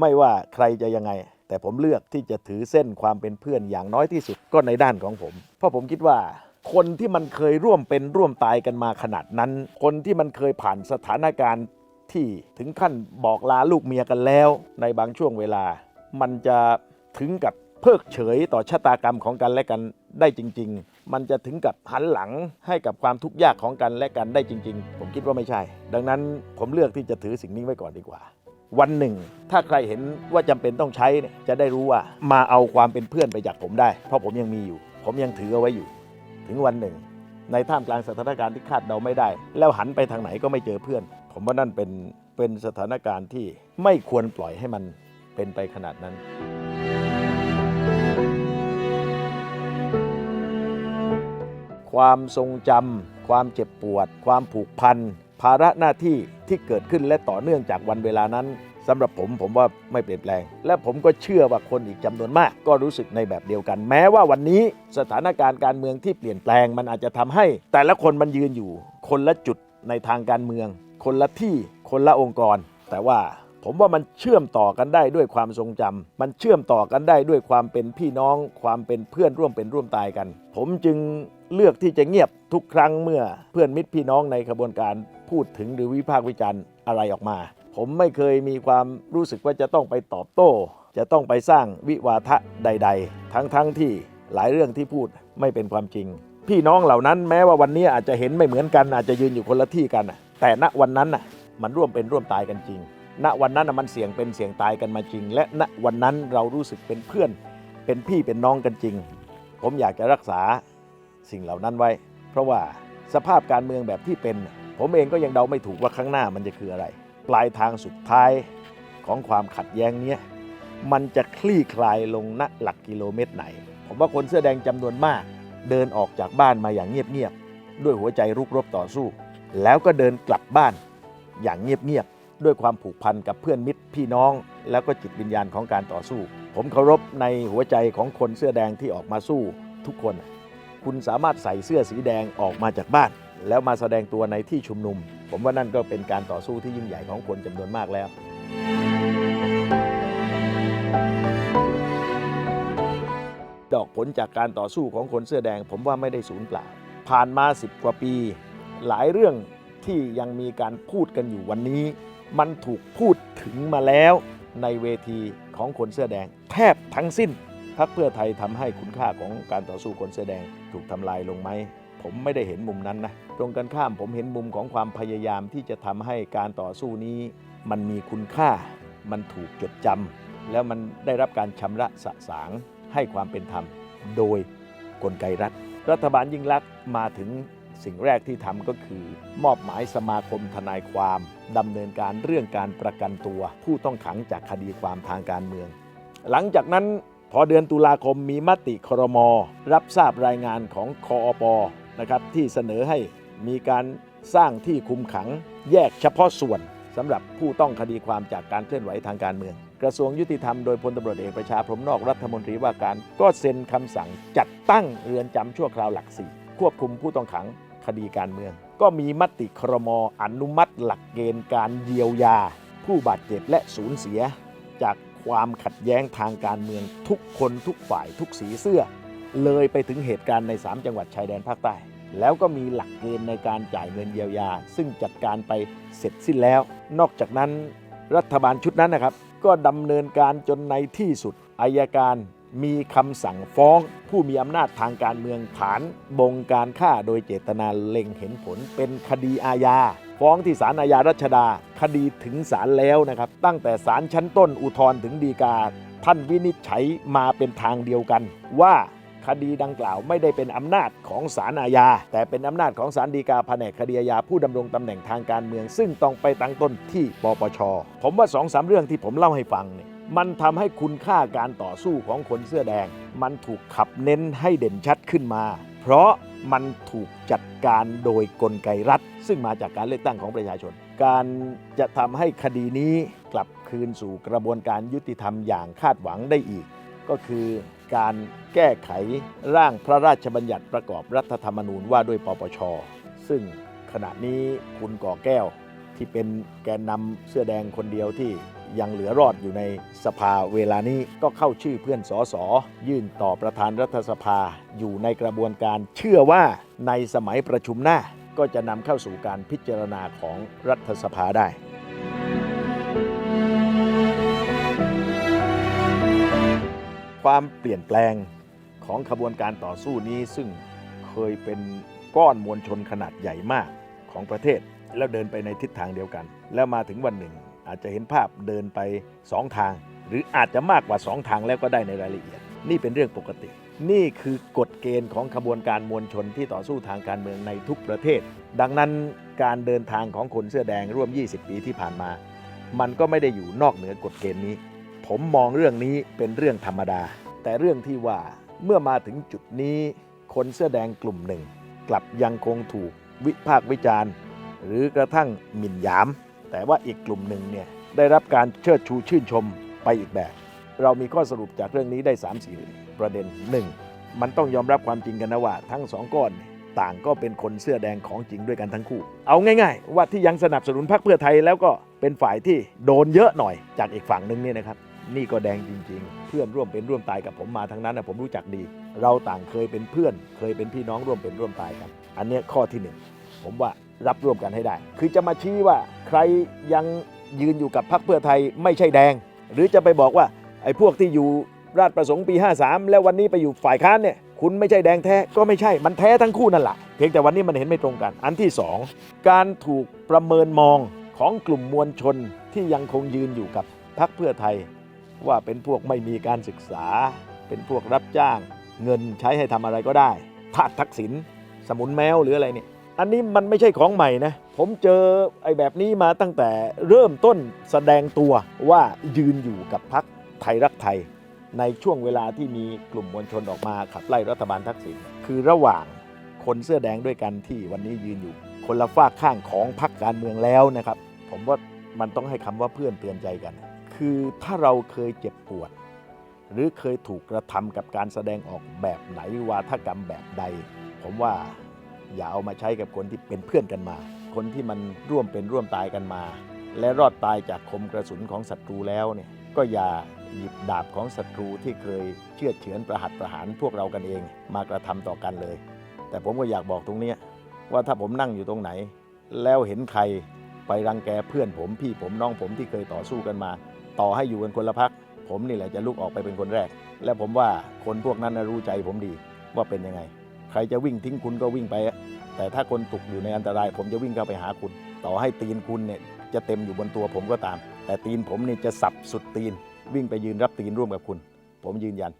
ไม่ว่าใครจะยังไง แต่ผมเลือกที่จะถือเส้นความเป็นเพื่อนอย่างน้อยที่สุดก็ในด้านของผม เพราะผมคิดว่า คนที่มันเคยร่วมเป็นร่วมตายกันมาขนาดนั้น คนที่มันเคยผ่านสถานการณ์ที่ถึงขั้นบอกลาลูกเมียกันแล้ว ในบางช่วงเวลา มันจะถึงกับเพิกเฉยต่อชะตากรรมของกันและกันได้จริง ๆ มันจะถึงกับหันหลังให้กับความทุกข์ยากของกันและกันได้จริง ๆ ผมคิดว่าไม่ใช่ ดังนั้นผมเลือกที่จะถือสิ่งนี้ไว้ก่อนดีกว่า วันหนึ่ง ถ้าใครเห็นว่าจำเป็นต้องใช้จะได้รู้ว่ามาเอาความเป็นเพื่อนไปจากผมได้ เพราะผมยังมีอยู่ ผมยังถือเอาไว้อยู่ ถึงวันหนึ่ง ในท่ามกลางสถานการณ์ที่คาดเดาไม่ได้ แล้วหันไปทางไหนก็ไม่เจอเพื่อน ผมว่านั่นเป็นเป็นสถานการณ์ที่ไม่ควรปล่อยให้มันเป็นไปขนาดนั้นความทรงจำ ความเจ็บปวด ความผูกพัน ภาระหน้าที่ที่เกิดขึ้นและต่อเนื่องจากวันเวลานั้นสำหรับผมผมว่าไม่เปลี่ยนแปลง และผมก็เชื่อว่าคนอีกจำนวนมาก ก็รู้สึกในแบบเดียวกัน แม้ว่าวันนี้สถานการณ์การเมืองที่เปลี่ยนแปลง มันอาจจะทำให้ แต่ละคนมันยืนอยู่ คนละจุดในทางการเมือง คนละที่คนละองค์กร แต่ว่าผมว่ามันเชื่อมต่อกันได้ด้วยความทรงจำมันเชื่อมต่อกันได้ด้วยความเป็นพี่น้อง ความเป็นเพื่อนร่วมเป็นร่วมตายกัน ผมจึงเลือกที่จะเงียบทุกครั้งเมื่อเพื่อนมิตรพี่น้องในขบวนการ พูดถึงหรือวิพากษ์วิจารณ์อะไรออกมา ผมไม่เคยมีความรู้สึกว่าจะต้องไปตอบโต้ จะต้องไปสร้างวิวาทะใด ๆ ทั้งๆทที่หลายเรื่องที่พูดไม่เป็นความจริง พี่น้องเหล่านั้นแม้ว่าวันนี้อาจจะเห็นไม่เหมือนกันอาจจะยืนอยู่คนละที่กันแต่ณวันนั้นน่ะมันร่วมเป็นร่วมตายกันจริง ณวันนั้นมันเสี่ยงเป็นเสี่ยงตายกันมาจริง และณวันนั้นเรารู้สึกเป็นเพื่อน เป็นพี่เป็นน้องกันจริง ผมอยากจะรักษาสิ่งเหล่านั้นไว้ เพราะว่าสภาพการเมืองแบบที่เป็น ผมเองก็ยังเดาไม่ถูกว่าข้างหน้ามันจะคืออะไร ปลายทางสุดท้ายของความขัดแย้งนี้มันจะคลี่คลายลงณหลักกิโลเมตรไหน ผมว่าคนเสื้อแดงจำนวนมาก เดินออกจากบ้านมาอย่างเงียบๆด้วยหัวใจรุกรบต่อสู้ แล้วก็เดินกลับบ้านอย่างเงียบๆด้วยความผูกพันกับเพื่อนมิตรพี่น้อง แล้วก็จิตวิญญาณของการต่อสู้ ผมเคารพในหัวใจของคนเสื้อแดงที่ออกมาสู้ทุกคน คุณสามารถใส่เสื้อสีแดงออกมาจากบ้าน แล้วมาแสดงตัวในที่ชุมนุม ผมว่านั่นก็เป็นการต่อสู้ที่ยิ่งใหญ่ของคนจำนวนมากแล้ว ดอกผลจากการต่อสู้ของคนเสื้อแดง ผมว่าไม่ได้สูญเปล่า ผ่านมา10กว่าปี หลายเรื่องที่ยังมีการพูดกันอยู่วันนี้ มันถูกพูดถึงมาแล้วในเวทีของคนเสื้อแดงแทบทั้งสิ้น พักเพื่อไทยทำให้คุณค่าของการต่อสู้คนเสื้อแดงถูกทำลายลงไหมผมไม่ได้เห็นมุมนั้นนะตรงกันข้ามผมเห็นมุมของความพยายามที่จะทำให้การต่อสู้นี้ มันมีคุณค่า มันถูกจดจำแล้วมันได้รับการชำระสะสางให้ความเป็นธรรม โดยกลไกรัฐ รัฐบาลยิ่งลักษณ์มาถึงสิ่งแรกที่ทำก็คือ มอบหมายสมาคมทนายความดำเนินการเรื่องการประกันตัว ผู้ต้องขังจากคดีความทางการเมือง หลังจากนั้น พอเดือนตุลาคมมีมติครม รับทราบรายงานของคอปนะครับที่เสนอให้มีการสร้างที่คุมขังแยกเฉพาะส่วนสำหรับผู้ต้องคดีความจากการเคลื่อนไหวทางการเมือง กระทรวงยุติธรรมโดยพลตำรวจเอกประชาพรมนอกรัฐมนตรีว่าการก็เซ็นคำสั่งจัดตั้งเรือนจำชั่วคราวหลักสี่ควบคุมผู้ต้องขังคดีการเมือง ก็มีมติครมอนุมัติหลักเกณฑ์การเยียวยา ผู้บาดเจ็บและสูญเสีย จาก ความขัดแย้งทางการเมืองทุกคนทุกฝ่ายทุกสีเสื้อ เลยไปถึงเหตุการณ์ใน 3 จังหวัดชายแดนภาคใต้ แล้วก็มีหลักเกณฑ์ในการจ่ายเงินเยียวยา ซึ่งจัดการไปเสร็จสิ้นแล้ว นอกจากนั้นรัฐบาลชุดนั้นนะครับ ก็ดำเนินการจนในที่สุดอายการ มีคำสั่งฟ้อง ผู้มีอำนาจทางการเมืองฐาน บงการฆ่าโดยเจตนาเล็งเห็นผลเป็นคดีอาญาฟ้องที่ศาลอาญารัชดา คดีถึงศาลแล้วนะครับ ตั้งแต่ศาลชั้นต้นอุทธรณ์ถึงฎีกา ท่านวินิจฉัยมาเป็นทางเดียวกัน ว่าคดีดังกล่าวไม่ได้เป็นอำนาจของศาลอาญา แต่เป็นอำนาจของศาลฎีกาแผนกคดีอาญาผู้ดำรงตำแหน่งทางการเมือง ซึ่งต้องไปตั้งต้นที่ปปชผมว่าสองสามเรื่องที่ผมเล่าให้ฟังเนี่ย มันทำให้คุณค่าการต่อสู้ของคนเสื้อแดง มันถูกขับเน้นให้เด่นชัดขึ้นมา เพราะมันถูกจัดการโดยกลไกรัฐ ซึ่งมาจากการเลือกตั้งของประชาชน การจะทำให้คดีนี้กลับคืนสู่กระบวนการยุติธรรมอย่างคาดหวังได้อีก ก็คือการแก้ไขร่างพระราชบัญญัติประกอบรัฐธรรมนูญว่าด้วยปปช ซึ่งขณะนี้คุณก่อแก้วที่เป็นแกนนำเสื้อแดงคนเดียวที่ ยังเหลือรอดอยู่ในสภาเวลานี้ก็เข้าชื่อเพื่อนสอสอยื่นต่อประธานรัฐสภาอยู่ในกระบวนการเชื่อว่าในสมัยประชุมหน้าก็จะนำเข้าสู่การพิจารณาของรัฐสภาได้ความเปลี่ยนแปลงของขบวนการต่อสู้นี้ ซึ่งเคยเป็นก้อนมวลชนขนาดใหญ่มากของประเทศ แล้วเดินไปในทิศทางเดียวกัน แล้วมาถึงวันหนึ่ง อาจจะเห็นภาพเดินไปสองทาง หรืออาจจะมากกว่าสองทางแล้วก็ได้ในรายละเอียด นี่เป็นเรื่องปกติ นี่คือกฎเกณฑ์ของขบวนการมวลชนที่ต่อสู้ทางการเมืองในทุกประเทศ ดังนั้นการเดินทางของคนเสื้อแดงร่วม 20 ปีที่ผ่านมา มันก็ไม่ได้อยู่นอกเหนือกฎเกณฑ์นี้ ผมมองเรื่องนี้เป็นเรื่องธรรมดา แต่เรื่องที่ว่าเมื่อมาถึงจุดนี้ คนเสื้อแดงกลุ่มหนึ่ง กลับยังคงถูกวิพากษ์วิจารณ์ หรือกระทั่งหมิ่นหยาม แต่ว่าอีกกลุ่มหนึ่งเนี่ยได้รับการเชิดชูชื่นชมไปอีกแบบ เรามีข้อสรุปจากเรื่องนี้ได้ 3 4 ประเด็น 1. มันต้องยอมรับความจริงกันนะว่าทั้งสองก้อนต่างก็เป็นคนเสื้อแดงของจริงด้วยกันทั้งคู่ เอาง่าย ๆ ว่าที่ยังสนับสนุนพรรคเพื่อไทยแล้วก็เป็นฝ่ายที่โดนเยอะหน่อยจากอีกฝั่งหนึ่งเนี่ยนะครับนี่ก็แดงจริง ๆ เพื่อนร่วมเป็นร่วมตายกับผมมาทั้งนั้นนะผมรู้จักดี เราต่างเคยเป็นเพื่อน เคยเป็นพี่น้องร่วมเป็นร่วมตายกัน อันนี้ข้อที่หนึ่งผมว่า รับรวมกันให้ได้ คือจะมาชี้ว่าใครยังยืนอยู่กับพรรคเพื่อไทยไม่ใช่แดง หรือจะไปบอกว่าไอ้พวกที่อยู่ราชประสงค์ปี 53 แล้ววันนี้ไปอยู่ฝ่ายค้านเนี่ยคุณไม่ใช่แดงแท้ก็ไม่ใช่มันแท้ทั้งคู่นั่นแหละเพียงแต่วันนี้มันเห็นไม่ตรงกัน อันที่สองการถูกประเมินมองของกลุ่มมวลชนที่ยังคงยืนอยู่กับพรรคเพื่อไทย ว่าเป็นพวกไม่มีการศึกษา เป็นพวกรับจ้าง เงินใช้ให้ทำอะไรก็ได้ทาสทักษิณสมุนแมวหรืออะไรเนี่ย อันนี้มันไม่ใช่ของใหม่นะ ผมเจอไอ้แบบนี้มาตั้งแต่เริ่มต้นแสดงตัวว่ายืนอยู่กับพรรคไทยรักไทย ในช่วงเวลาที่มีกลุ่มมวลชนออกมาขับไล่รัฐบาลทักษิณคือระหว่างคนเสื้อแดงด้วยกันที่วันนี้ยืนอยู่ คนละฝากข้างของพรรคการเมืองแล้วนะครับ ผมว่ามันต้องให้คำว่าเพื่อนเตือนใจกัน คือถ้าเราเคยเจ็บปวด หรือเคยถูกกระทำกับการแสดงออกแบบไหนวาทกรรมแบบใด ผมว่า อย่าเอามาใช้กับคนที่เป็นเพื่อนกันมา คนที่มันร่วมเป็นร่วมตายกันมา และรอดตายจากคมกระสุนของศัตรูแล้วเนี่ยก็อย่าหยิบดาบของศัตรูที่เคยเชื่อเฉือนประหัตประหารพวกเรากันเอง มากระทำต่อกันเลย แต่ผมก็อยากบอกตรงนี้ว่าถ้าผมนั่งอยู่ตรงไหน แล้วเห็นใครไปรังแกเพื่อนผมพี่ผมน้องผมที่เคยต่อสู้กันมา ต่อให้อยู่กันคนละพัก ผมนี่แหละจะลุกออกไปเป็นคนแรก และผมว่าคนพวกนั้นรู้ใจผมดีว่าเป็นยังไง ใครจะวิ่งทิ้งคุณก็วิ่งไป แต่ถ้าคนตกอยู่ในอันตราย ผมจะวิ่งเข้าไปหาคุณ ต่อให้ตีนคุณเนี่ยจะเต็มอยู่บนตัวผมก็ตาม แต่ตีนผมเนี่ยจะสับสุดตีน วิ่งไปยืนรับตีนร่วมกับคุณ ผมยืนยัน